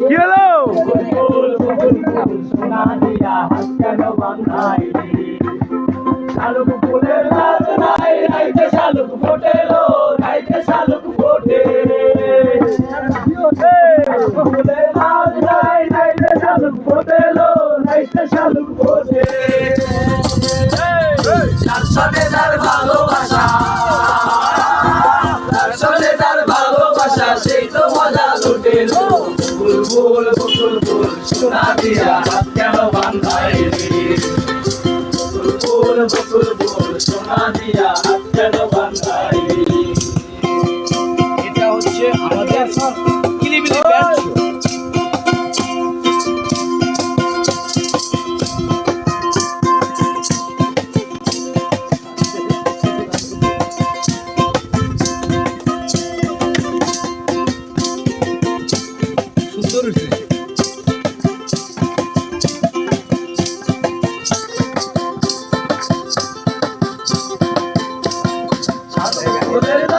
কি হলো শালুক ফুলের লাজ নাই রাইতে শালুক ফোটেলো রাইতে শালুক ফোটে ফুলের লাজ নাই রাইতে শালুক ফোটেলো রাইতে শালুক ফোটে তার সঙ্গে তার ভালোবাসা তার ভালোবাসা, সেই তো মজা লুটেল বুলবুল বুলবুল বুল সোনা দিয়া হাত কেন বান্ধায় বুলবুল বুলবুল, সোনা দিয়া হাত কেন Well, let it